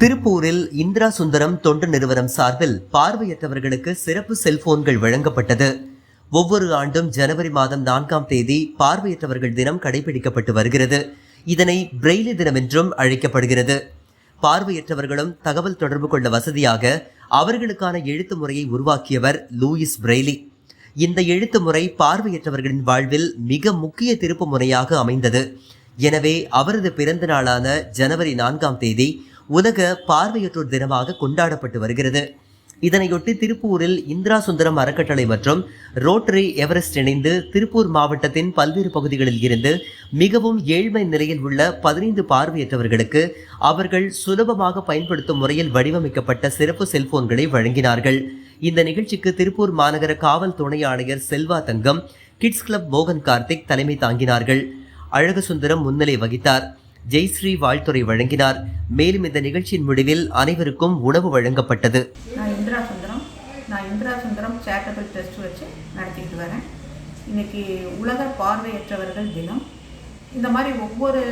திருப்பூரில் இந்திரா சுந்தரம் தொண்டு நிறுவனம் சார்பில் பார்வையற்றவர்களுக்கு சிறப்பு செல்போன்கள் வழங்கப்பட்டது. ஒவ்வொரு ஆண்டும் ஜனவரி மாதம் நான்காம் தேதி பார்வையற்றவர்கள் தினம் கடைபிடிக்கப்பட்டு வருகிறது. இதனை பிரெய்லி தினம் என்றும் அழைக்கப்படுகிறது. பார்வையற்றவர்களும் தகவல் தொடர்பு கொள்ள வசதியாக அவர்களுக்கான எழுத்து முறையை உருவாக்கியவர் லூயிஸ் பிரெய்லி. இந்த எழுத்து முறை பார்வையற்றவர்களின் வாழ்வில் மிக முக்கிய திருப்பு முறையாக அமைந்தது. எனவே அவரது பிறந்த நாளான ஜனவரி நான்காம் தேதி உலக பார்வையற்றோர் தினமாக கொண்டாடப்பட்டு வருகிறது. இதனையொட்டி திருப்பூரில் இந்திரா சுந்தரம் அறக்கட்டளை மற்றும் ரோட்டரி எவரெஸ்ட் இணைந்து திருப்பூர் மாவட்டத்தின் பல்வேறு பகுதிகளில் இருந்து மிகவும் ஏழ்மை நிலையில் உள்ள பதினைந்து பார்வையற்றவர்களுக்கு அவர்கள் சுலபமாக பயன்படுத்தும் முறையில் வடிவமைக்கப்பட்ட சிறப்பு செல்போன்களை வழங்கினார்கள். இந்த நிகழ்ச்சிக்கு திருப்பூர் மாநகர காவல் துணை ஆணையர் செல்வா தங்கம் கிட்ஸ் கிளப் மோகன் கார்த்திக் தலைமை தாங்கினார்கள். அழகசுந்தரம் முன்னிலை வகித்தார். ஜெய்ஸ்ரீ வாழ்த்துறை வழங்கினார். மேலும் இந்த நிகழ்ச்சியின் முடிவில் அனைவருக்கும் உணவு வழங்கப்பட்டது. நான் இந்திரா சுந்தரம் நான் இந்திரா சுந்தரம் சேரிட்டபிள் ட்ரஸ்ட் வச்சு நடத்திக்கிட்டு வரேன். இன்றைக்கி உலக பார்வையற்றவர்கள் தினம். இந்த மாதிரி ஒவ்வொரு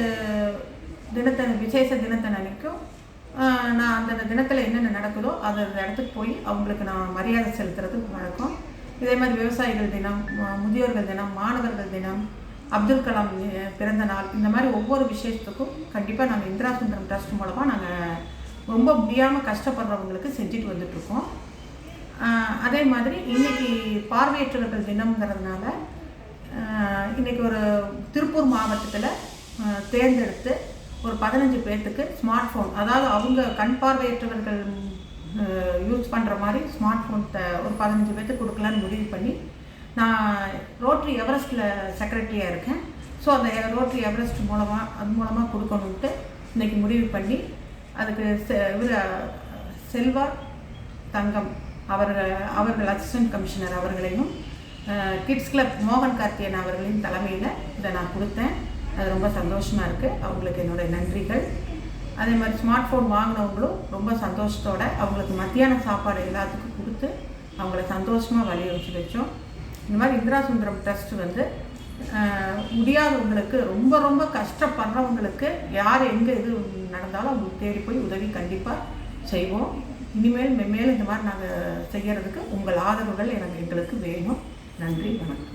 தினத்தன் விசேஷ தினத்தன் அன்னைக்கும் நான் அந்தந்த தினத்தில் என்னென்ன நடக்குதோ அது அந்த இடத்துக்கு போய் அவங்களுக்கு நான் மரியாதை செலுத்துறதுக்கு வழக்கம். இதே மாதிரி விவசாயிகள் தினம் முதியோர்கள் தினம் மாணவர்கள் தினம் அப்துல் கலாம் பிறந்த நாள் இந்த மாதிரி ஒவ்வொரு விஷயத்துக்கும் கண்டிப்பாக நாங்கள் இந்திரா சுந்தரம் ட்ரஸ்ட் மூலமாக நாங்கள் ரொம்ப முடியாமல் கஷ்டப்படுறவங்களுக்கு செஞ்சுட்டு வந்துட்ருக்கோம் அதே மாதிரி இன்னைக்கு பார்வையற்றவர்கள் தினம்ங்கிறதுனால இன்றைக்கி ஒரு திருப்பூர் மாவட்டத்தில் தேர்ந்தெடுத்து ஒரு பதினஞ்சு பேர்த்துக்கு ஸ்மார்ட் ஃபோன் அதாவது அவங்க கண் பார்வையற்றவர்கள் யூஸ் பண்ணுற மாதிரி ஸ்மார்ட் ஃபோன் ஒரு பதினஞ்சு பேர்த்துக்கு கொடுக்கலான்னு முடிவு பண்ணி நான் ரோட்ரி எவரெஸ்ட்டில் செக்ரட்டரியாக இருக்கேன். ஸோ அந்த ரோட்ரி எவரெஸ்ட் மூலமாக அது மூலமாக கொடுக்கணுன்ட்டு இன்றைக்கி முடிவு பண்ணி அதுக்கு செ இவர் செல்வா தங்கம் அவர்கள் அவர்கள் அசிஸ்டன்ட் கமிஷனர் அவர்களையும் கிட்ஸ் கிளப் மோகன் கார்த்தியன் அவர்களின் தலைமையில் இதை நான் கொடுத்தேன். அது ரொம்ப சந்தோஷமாக இருக்குது அவங்களுக்கு என்னுடைய நன்றிகள். அதே மாதிரி ஸ்மார்ட் ஃபோன் வாங்கினவங்களும் ரொம்ப சந்தோஷத்தோடு அவங்களுக்கு மத்தியான சாப்பாடு எல்லாத்துக்கும் கொடுத்து அவங்கள சந்தோஷமாக வலியுறுத்தி வச்சோம். இந்த மாதிரி இந்திரா சுந்தரம் ட்ரஸ்ட் வந்து முடியாதவங்களுக்கு ரொம்ப ரொம்ப கஷ்டப்படுறவங்களுக்கு யார் எங்கே இது நடந்தாலும் அவங்களுக்கு தேடி போய் உதவி கண்டிப்பாக செய்வோம். இனிமேல் மென்மேலும் இந்த மாதிரி நாங்கள் செய்கிறதுக்கு உங்கள் ஆதரவுகள் எனக்கு எங்களுக்கு வேணும். நன்றி வணக்கம்.